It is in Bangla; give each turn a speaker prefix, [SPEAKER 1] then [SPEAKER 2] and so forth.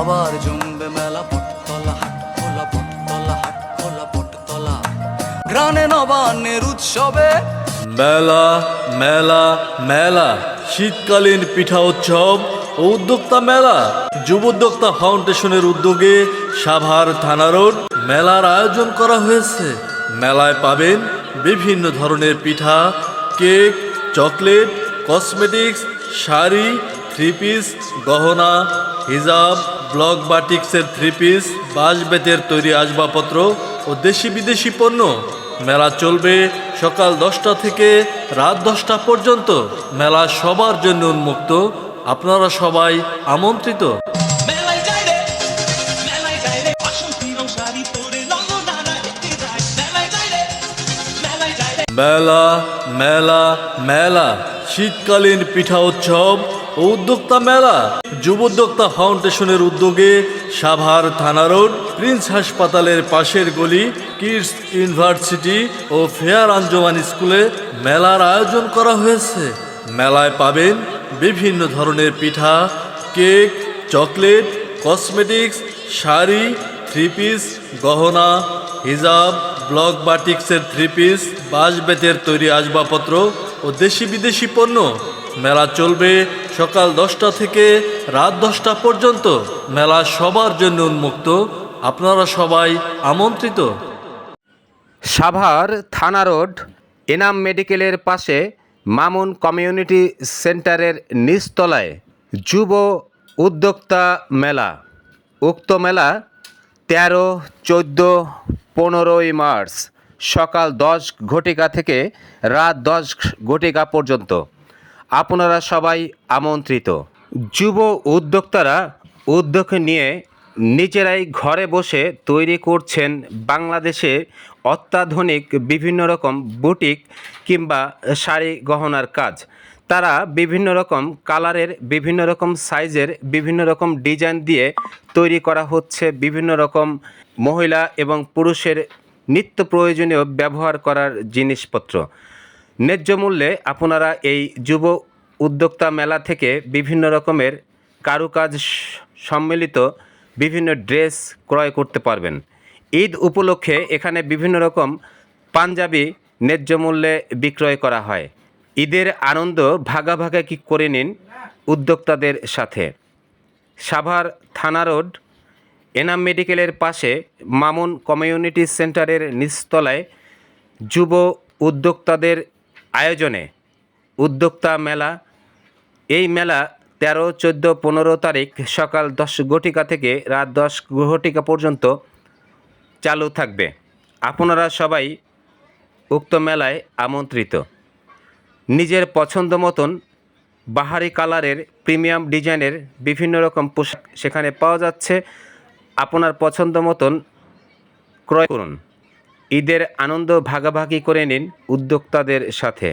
[SPEAKER 1] আবার জমবে মেলা পটতলা, হাট খোলা পটতলা, হাট খোলা পটতলা। গ্রানে নবান্নের উৎসবে
[SPEAKER 2] মেলা মেলা মেলা, শীতকালীন পিঠা উৎসব উদ্যোক্তা মেলা। যুব উদ্যোক্তা ফাউন্ডেশনের উদ্যোগে সাভার থানা রোড মেলার আয়োজন করা হয়েছে। মেলায় পাবেন বিভিন্ন ধরনের পিঠা, cake, chocolate, cosmetics, sari three piece গহনা হিজাব ব্লক বাটিক্সের থ্রি পিস বাঁশ বেতের তৈরি আসবাবপত্র ও দেশি বিদেশি পণ্য। মেলা চলবে সকাল দশটা থেকে রাত দশটা পর্যন্ত। মেলা সবার জন্য উন্মুক্ত। আপনারা সবাই আমন্ত্রিত। মেলা মেলা মেলা শীতকালীন পিঠা উৎসব উদ্যোক্তা মেলা, যুব উদ্যোক্তা ফাউন্ডেশনের উদ্যোগে সাভার থানা রোড, প্রিন্স হাসপাতালের পাশের গলি, কিডস ইউনিভার্সিটি ও ফেয়ার আঞ্জমান স্কুলে মেলার আয়োজন করা হয়েছে। মেলায় পাবেন বিভিন্ন ধরনের পিঠা, cake, chocolate, cosmetics, sari three piece গহনা, হিজাব, ব্লক বাটিক্সের থ্রি পিস বাঁশ বেতের তৈরি আসবাবপত্র ও দেশি বিদেশি পণ্য। মেলা চলবে সকাল দশটা থেকে রাত দশটা পর্যন্ত। মেলা সবার জন্য উন্মুক্ত। আপনারা সবাই আমন্ত্রিত।
[SPEAKER 3] সাভার থানা রোড, এনাম মেডিকেলের পাশে মামুন কমিউনিটি সেন্টারের নিচতলায় যুব উদ্যোক্তা মেলা। উক্ত মেলা তেরো, চোদ্দ, পনেরোই মার্চ সকাল দশ ঘটিকা থেকে রাত দশ ঘটিকা পর্যন্ত। আপনারা সবাই আমন্ত্রিত। যুব উদ্যোক্তারা উদ্যোগ নিয়ে নিজেরাই ঘরে বসে তৈরি করছেন বাংলাদেশে অত্যাধুনিক বিভিন্ন রকম বুটিক কিংবা শাড়ি গহনার কাজ। তারা বিভিন্ন রকম কালারের, বিভিন্ন রকম সাইজের, বিভিন্ন রকম ডিজাইন দিয়ে তৈরি করা হচ্ছে বিভিন্ন রকম মহিলা এবং পুরুষের নিত্য প্রয়োজনীয় ব্যবহার করার জিনিসপত্র। ন্যায্য মূল্যে আপনারা এই যুব উদ্যোক্তা মেলা থেকে বিভিন্ন রকমের কারুকাজ সম্মিলিত বিভিন্ন ড্রেস ক্রয় করতে পারবেন। ঈদ উপলক্ষে এখানে বিভিন্ন রকম পাঞ্জাবি ন্যায্য মূল্যে বিক্রয় করা হয়। ঈদের আনন্দ ভাগাভাগা কি করে নিন উদ্যোক্তাদের সাথে। সাভার থানা রোড এনাম মেডিকেলের পাশে মামুন কমিউনিটি সেন্টারের নিচতলায় যুব উদ্যোক্তাদের আয়োজনে উদ্যোক্তা মেলা। এই মেলা তেরো, চোদ্দ, পনেরো তারিখ সকাল দশ ঘটিকা থেকে রাত দশ ঘটিকা পর্যন্ত চালু থাকবে। আপনারা সবাই উক্ত মেলায় আমন্ত্রিত। নিজের পছন্দ মতন বাহারি কালারের প্রিমিয়াম ডিজাইনের বিভিন্ন রকম পোশাক সেখানে পাওয়া যাচ্ছে। আপনার পছন্দ মতন ক্রয় করুন। ঈদের আনন্দ ভাগাভাগি করে নিন উদ্যোক্তাদের সাথে।